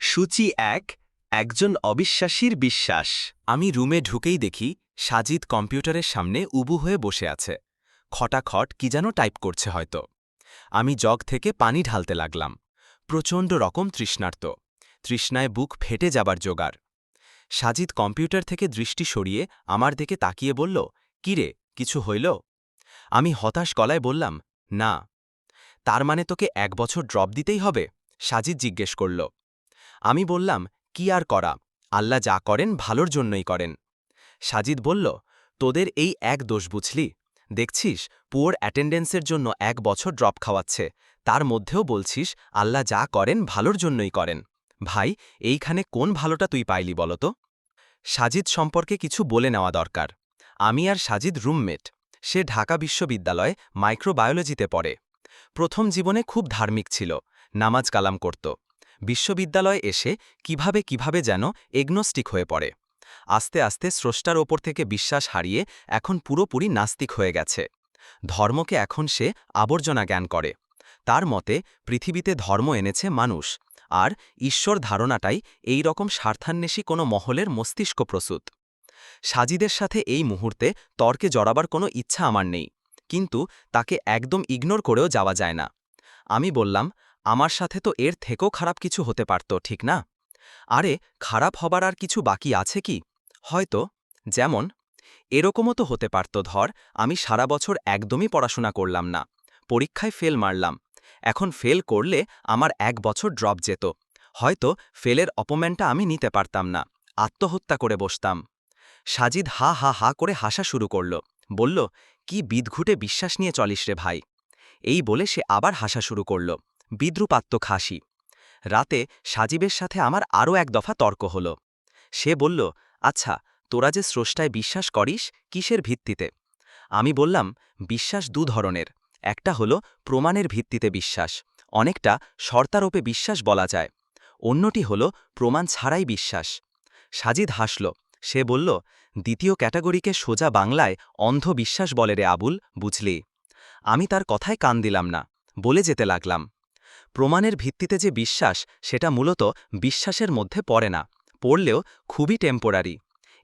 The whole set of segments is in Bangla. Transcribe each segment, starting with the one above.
সূচি এক, একজন অবিশ্বাসীর বিশ্বাস। আমি রুমে ঢুকেই দেখি সাজিদ কম্পিউটারের সামনে উবু হয়ে বসে আছে। খটাখট কি যেন টাইপ করছে হয়তো। আমি জগ থেকে পানি ঢালতে লাগলাম। প্রচণ্ড রকম তৃষ্ণার্ত। তৃষ্ণায় বুক ফেটে যাবার জোগাড়। সাজিদ কম্পিউটার থেকে দৃষ্টি সরিয়ে আমার দিকে তাকিয়ে বলল কিরে কিছু হইল? আমি হতাশ গলায় বললাম, না। তার মানে তোকে এক বছর ড্রপ দিতেই হবে? সাজিদ জিজ্ঞেস করল। আমি বললাম, কি আর করা? আল্লাহ যা করেন ভালোর জন্যই করেন। সাজিদ বলল, তোদের এই এক দোষ বুঝলি? দেখছিস, পুয়োর অ্যাটেন্ডেন্সের জন্য এক বছর ড্রপ খাওয়াচ্ছে। তার মধ্যেও বলছিস, আল্লাহ যা করেন ভালোর জন্যই করেন। ভাই, এইখানে কোন ভালোটা তুই পাইলি বলতো সাজিদ সম্পর্কে কিছু বলে নেওয়া দরকার। আমি আর সাজিদ রুমমেট। সে ঢাকা বিশ্ববিদ্যালয়ে মাইক্রোবায়োলজিতে পড়ে। প্রথম জীবনে খুব ধার্মিক ছিল। নামাজ কালাম করত। বিশ্ববিদ্যালয়ে এসে কীভাবে কীভাবে যেন এগনোস্টিক হয়ে পড়ে। আস্তে আস্তে স্রষ্টার ওপর থেকে বিশ্বাস হারিয়ে এখন পুরোপুরি নাস্তিক হয়ে গেছে। ধর্মকে এখন সে আবর্জনা জ্ঞান করে। তার মতে, পৃথিবীতে ধর্ম এনেছে মানুষ, আর ঈশ্বর ধারণাটাই এই রকম স্বার্থান্বেষী কোনো মহলের মস্তিষ্ক প্রসূত সাজিদের সাথে এই মুহূর্তে তর্কে জড়াবার কোনো ইচ্ছা আমার নেই, কিন্তু তাকে একদম ইগনোর করেও যাওয়া যায় না। আমি বললাম আমার সাথে তো এর থেকেও খারাপ কিছু হতে পারত, ঠিক না? আরে, খারাপ হবার আর কিছু বাকি আছে কি? হয়তো, যেমন, এরকমও তো হতে পারত, ধর, আমি সারা বছর একদমই পড়াশোনা করলাম না, পরীক্ষায় ফেল মারলাম, এখন ফেল করলে আমার এক বছর ড্রপ যেত, হয়তো ফেলের অপম্যানটা আমি নিতে পারতাম না, আত্মহত্যা করে বসতাম। সাজিদ হা হা হা করে হাসা শুরু করল, বলল, কি বিদঘুটে বিশ্বাস নিয়ে চলিস রে ভাই? এই বলে সে আবার হাসা শুরু করল বিদ্রুপাত্মক হাসি রাতে সাজিবের সাথে আমার আরও এক দফা তর্ক হল। সে বলল আচ্ছা তোরা যে স্রষ্টায় বিশ্বাস করিস, কিসের ভিত্তিতে? আমি বললাম, বিশ্বাস দু ধরনের। একটা হলো প্রমাণের ভিত্তিতে বিশ্বাস, অনেকটা শর্তারোপে বিশ্বাস বলা যায়। অন্যটি হলো প্রমাণ ছাড়াই বিশ্বাস। সাজিদ হাসল। সে বলল, দ্বিতীয় ক্যাটাগরিকে সোজা বাংলায় অন্ধ বিশ্বাস বলে রে আবুল, বুঝলি? আমি তার কথায় কান দিলাম না, বলে যেতে লাগলাম। প্রমাণের ভিত্তিতে যে বিশ্বাস, সেটা মূলত বিশ্বাসের মধ্যে পড়ে না, পড়লেও খুবই টেম্পোরারি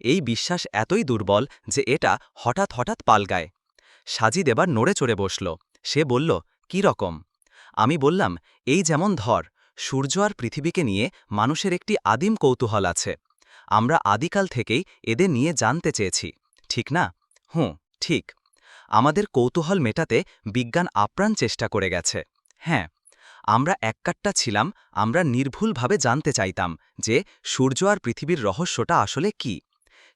এই বিশ্বাস এতই দুর্বল যে এটা হঠাৎ হঠাৎ পালগায়। সাজিদ এবার নড়ে চড়ে বসল। সে বলল, কি রকম? আমি বললাম, এই যেমন ধর, সূর্য আর পৃথিবীকে নিয়ে মানুষের একটি আদিম কৌতূহল আছে। আমরা আদিকাল থেকেই এদের নিয়ে জানতে চেয়েছি। ঠিক না? হুঁ, ঠিক। আমাদের কৌতূহল মেটাতে বিজ্ঞান আপ্রাণ চেষ্টা করে গেছে। হ্যাঁ আমরা এককাট্টা ছিলাম, আমরা নির্ভুলভাবে জানতে চাইতাম যে সূর্য আর পৃথিবীর রহস্যটা আসলে কি।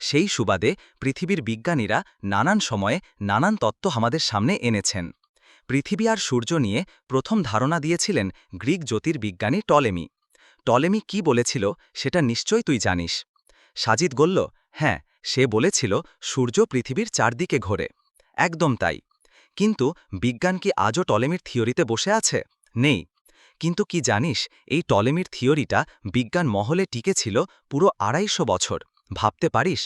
সেই সুবাদে পৃথিবীর বিজ্ঞানীরা নানান সময়ে নানান তত্ত্ব আমাদের সামনে এনেছেন। পৃথিবী আর সূর্য নিয়ে প্রথম ধারণা দিয়েছিলেন গ্রিক জ্যোতির্বিজ্ঞানী টলেমি। টলেমি কি বলেছিল সেটা নিশ্চয় তুই জানিস। সাজিদ বলল হ্যাঁ সে বলেছিল সূর্য পৃথিবীর চারদিকে ঘোরে। একদম তাই। কিন্তু বিজ্ঞান কি আজও টলেমির থিওরিতে বসে আছে? নেই। কিন্তু কি জানিস, এই টলেমির থিওরিটা বিজ্ঞান মহলে টিকেছিল পুরো আড়াইশো বছর। ভাবতে পারিস?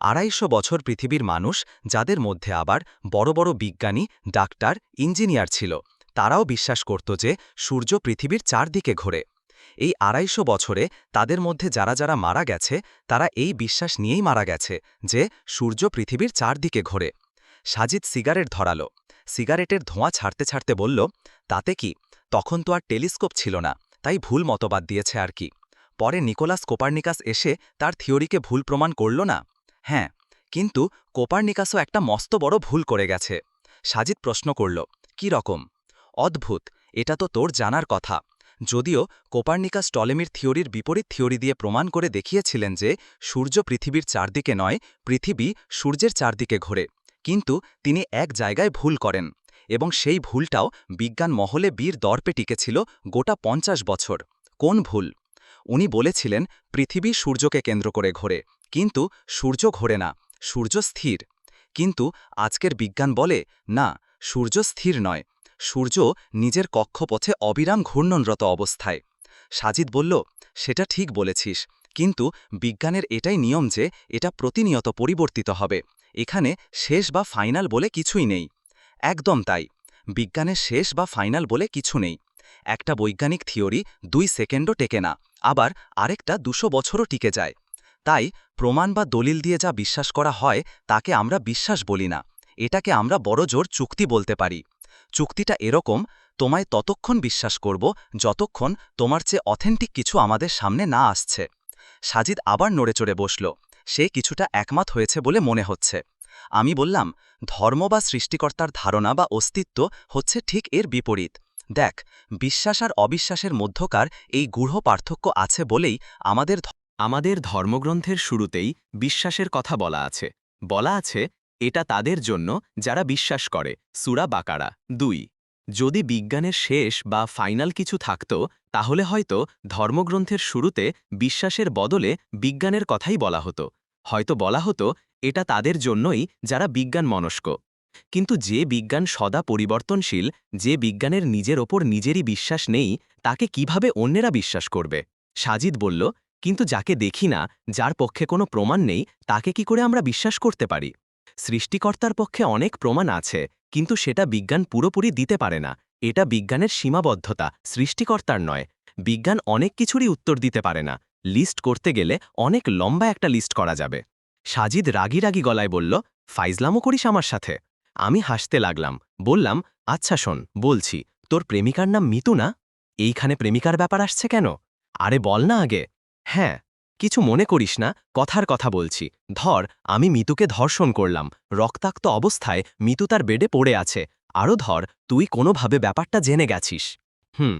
আড়াইশো বছর পৃথিবীর মানুষ, যাদের মধ্যে আবার বড় বড় বিজ্ঞানী, ডাক্তার, ইঞ্জিনিয়ার ছিল, তারাও বিশ্বাস করত যে সূর্য পৃথিবীর চারদিকে ঘোরে। এই আড়াইশো বছরে তাদের মধ্যে যারা যারা মারা গেছে, তারা এই বিশ্বাস নিয়েই মারা গেছে যে সূর্য পৃথিবীর চারদিকে ঘোরে। সাজিদ সিগারেট ধরালো। সিগারেটের ধোঁয়া ছাড়তে ছাড়তে বলল, তাতে কি তখন তো আর টেলিস্কোপ ছিল না, তাই ভুল মতবাদ দিয়েছে আর কি। পরে নিকোলাস কোপারনিকাস এসে তার থিওরিকে ভুল প্রমাণ করল না? হ্যাঁ কিন্তু কোপারনিকাসও একটা মস্ত বড় ভুল করে গেছে। সাজিদ প্রশ্ন করল, কি রকম? অদ্ভুত, এটা তো তোর জানার কথা। যদিও কোপারনিকাস টলেমির থিওরির বিপরীত থিওরি দিয়ে প্রমাণ করে দেখিয়েছিলেন যে সূর্য পৃথিবীর চারদিকে নয়, পৃথিবী সূর্যের চারদিকে ঘোরে। কিন্তু তিনি এক জায়গায় ভুল করেন। এবং সেই ভুলটাও বিজ্ঞান মহলে বীর দর্পে টিকেছিল গোটা পঞ্চাশ বছর। কোন ভুল? উনি বলেছিলেন, পৃথিবী সূর্যকে কেন্দ্র করে ঘোরে, কিন্তু সূর্য ঘোরে না, সূর্য স্থির। কিন্তু আজকের বিজ্ঞান বলে, না, সূর্য স্থির নয়, সূর্য নিজের কক্ষপথে অবিরাম ঘূর্ণনরত অবস্থায়। সাজিদ বলল, সেটা ঠিক বলেছিস, কিন্তু বিজ্ঞানের এটাই নিয়ম যে, এটা প্রতিনিয়ত পরিবর্তিত হবে, এখানে শেষ বা ফাইনাল বলে কিছুই নেই। একদম তাই। বিজ্ঞানের শেষ বা ফাইনাল বলে কিছু নেই। একটা বৈজ্ঞানিক থিওরি দুই সেকেন্ডও টেকে না, আবার আরেকটা দুশো বছরও টিকে যায়। তাই প্রমাণ বা দলিল দিয়ে যা বিশ্বাস করা হয়, তাকে আমরা বিশ্বাস বলি না। এটাকে আমরা বড় জোর চুক্তি বলতে পারি। চুক্তিটা এরকম, তোমায় ততক্ষণ বিশ্বাস করব যতক্ষণ তোমার চেয়ে অথেন্টিক কিছু আমাদের সামনে না আসছে। সাজিদ আবার নড়ে চড়ে বসল। সে কিছুটা একমত হয়েছে বলে মনে হচ্ছে। আমি বললাম, ধর্ম বা সৃষ্টিকর্তার ধারণা বা অস্তিত্ব হচ্ছে ঠিক এর বিপরীত। দেখ, বিশ্বাস আর অবিশ্বাসের মধ্যকার এই গূঢ় পার্থক্য আছে বলেই আমাদের আমাদের ধর্মগ্রন্থের শুরুতেই বিশ্বাসের কথা বলা আছে। বলা আছে, এটা তাদের জন্য যারা বিশ্বাস করে, সুরা বাকারা। দুই, যদি বিজ্ঞানের শেষ বা ফাইনাল কিছু থাকত, তাহলে হয়তো ধর্মগ্রন্থের শুরুতে বিশ্বাসের বদলে বিজ্ঞানের কথাই বলা হতো। হয়তো বলা হতো এটা তাদের জন্যই যারা বিজ্ঞান মনস্ক। কিন্তু যে বিজ্ঞান সদা পরিবর্তনশীল, যে বিজ্ঞানের নিজের ওপর নিজেরই বিশ্বাস নেই, তাকে কীভাবে অন্যেরা বিশ্বাস করবে? সাজিদ বলল, কিন্তু যাকে দেখি না, যার পক্ষে কোনো প্রমাণ নেই, তাকে কি করে আমরা বিশ্বাস করতে পারি? সৃষ্টিকর্তার পক্ষে অনেক প্রমাণ আছে, কিন্তু সেটা বিজ্ঞান পুরোপুরি দিতে পারে না। এটা বিজ্ঞানের সীমাবদ্ধতা, সৃষ্টিকর্তার নয়। বিজ্ঞান অনেক কিছুরই উত্তর দিতে পারে না। লিস্ট করতে গেলে অনেক লম্বা একটা লিস্ট করা যাবে। সাজিদ রাগি রাগি গলায় বলল ফাইজলামও করিস আমার সাথে। আমি হাসতে লাগলাম, বললাম আচ্ছা শোন, বলছি, তোর প্রেমিকার নাম মিতু না? এইখানে প্রেমিকার ব্যাপার আসছে কেন? আরে বল না আগে। হ্যাঁ কিছু মনে করিস না, কথার কথা বলছি। ধর, আমি মিতুকে ধর্ষণ করলাম, রক্তাক্ত অবস্থায় মিতু তার বেডে পড়ে আছে। আরও ধর, তুই কোনোভাবে ব্যাপারটা জেনে গেছিস। হুম,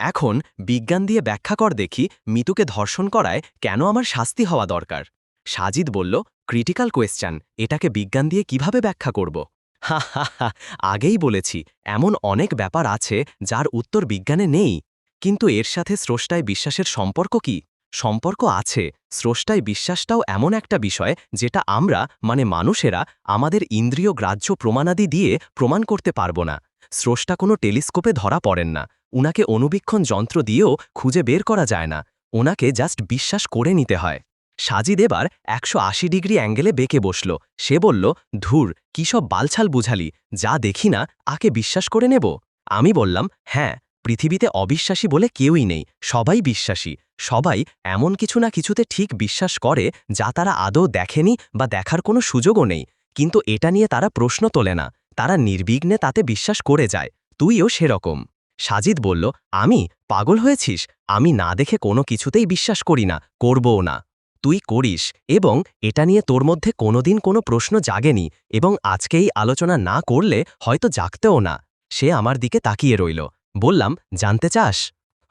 এখন বিজ্ঞান দিয়ে ব্যাখ্যা কর দেখি, মিতুকে ধর্ষণ করায় কেন আমার শাস্তি হওয়া দরকার? সাজিদ বলল ক্রিটিক্যাল কোয়েশ্চান এটাকে বিজ্ঞান দিয়ে কীভাবে ব্যাখ্যা করব? হা হা হা, আগেই বলেছি। এমন অনেক ব্যাপার আছে যার উত্তর বিজ্ঞানে নেই। কিন্তু এর সাথে স্রষ্টায় বিশ্বাসের সম্পর্ক কি? সম্পর্ক আছে। স্রষ্টায় বিশ্বাসটাও এমন একটা বিষয় যেটা আমরা মানে মানুষেরা, আমাদের ইন্দ্রিয় গ্রাহ্য প্রমাণাদি দিয়ে প্রমাণ করতে পারব না। স্রষ্টা কোনো টেলিস্কোপে ধরা পড়েন না। উনাকে অনুবীক্ষণ যন্ত্র দিয়েও খুঁজে বের করা যায় না। ওনাকে জাস্ট বিশ্বাস করে নিতে হয়। সাজিদ এবার একশো আশি ডিগ্রি অ্যাঙ্গেলে বেঁকে বসল। সে বলল, ধুর, কি সব বালছাল বুঝালি, যা দেখি না, আকে বিশ্বাস করে নেব? আমি বললাম হ্যাঁ পৃথিবীতে অবিশ্বাসী বলে কেউই নেই, সবাই বিশ্বাসী। সবাই এমন কিছু না কিছুতে ঠিক বিশ্বাস করে, যা তারা আদৌ দেখেনি বা দেখার কোনো সুযোগও নেই। কিন্তু এটা নিয়ে তারা প্রশ্ন তোলে না। তারা নির্বিঘ্নে তাতে বিশ্বাস করে যায়। তুইও সেরকম। সাজিদ বলল, আমি পাগল হয়েছিস? আমি না দেখে কোনো কিছুতেই বিশ্বাস করি না, করবও না। তুই করিস এবং এটা নিয়ে তোর মধ্যে কোনোদিন কোনো প্রশ্ন জাগেনি এবং আজকে এই আলোচনা না করলে হয়তো জাগতেও না। সে আমার দিকে তাকিয়ে রইল। বললাম, জানতে চাস?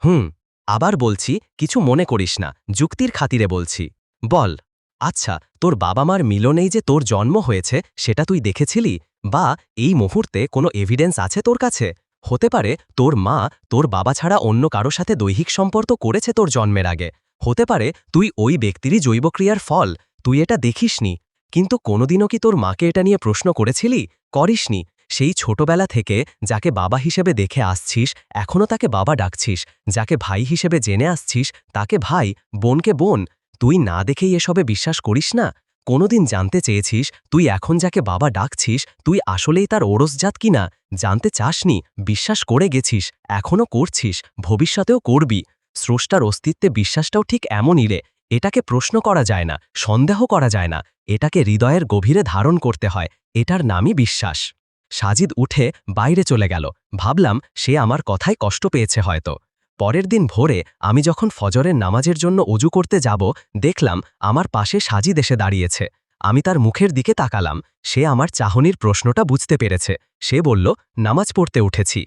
হুম, আবার বলছি, কিছু মনে করিস না, যুক্তির খাতিরে বলছি। বল আচ্ছা তোর বাবা মার মিলনেই যে তোর জন্ম হয়েছে, সেটা তুই দেখেছিলি? বা এই মুহূর্তে কোনো এভিডেন্স আছে তোর কাছে? হতে পারে তোর মা তোর বাবা ছাড়া অন্য কারও সাথে দৈহিক সম্পর্ক করেছে তোর জন্মের আগে। হতে পারে তুই ওই ব্যক্তিরই জৈবক্রিয়ার ফল, তুই এটা দেখিসনি। কিন্তু কোনোদিনও কি তোর মাকে এটা নিয়ে প্রশ্ন করেছিলি? করিসনি। সেই ছোটবেলা থেকে যাকে বাবা হিসেবে দেখে আসছিস এখনও তাকে বাবা ডাকছিস, যাকে ভাই হিসেবে জেনে আসছিস, তাকে ভাই, বোনকে বোন, তুই না দেখেই এসবে বিশ্বাস করিস না? কোনোদিন জানতে চেয়েছিস, তুই এখন যাকে বাবা ডাকছিস, তুই আসলেই তার ওরসজাত কিনা? জানতে চাসনি, বিশ্বাস করে গেছিস এখনও করছিস, ভবিষ্যতেও করবি। স্রষ্টার অস্তিত্বে বিশ্বাসটাও ঠিক এমনই রে। এটাকে প্রশ্ন করা যায় না, সন্দেহ করা যায় না। এটাকে হৃদয়ের গভীরে ধারণ করতে হয়। এটার নামই বিশ্বাস। সাজিদ উঠে বাইরে চলে গেল। ভাবলাম সে আমার কথায় কষ্ট পেয়েছে হয়তো। পরের দিন ভোরে আমি যখন ফজরের নামাজের জন্য অজু করতে যাব, দেখলাম আমার পাশে সাজিদ এসে দাঁড়িয়েছে। আমি তার মুখের দিকে তাকালাম। সে আমার চাহনির প্রশ্নটা বুঝতে পেরেছে। সে বলল, নামাজ পড়তে উঠেছি।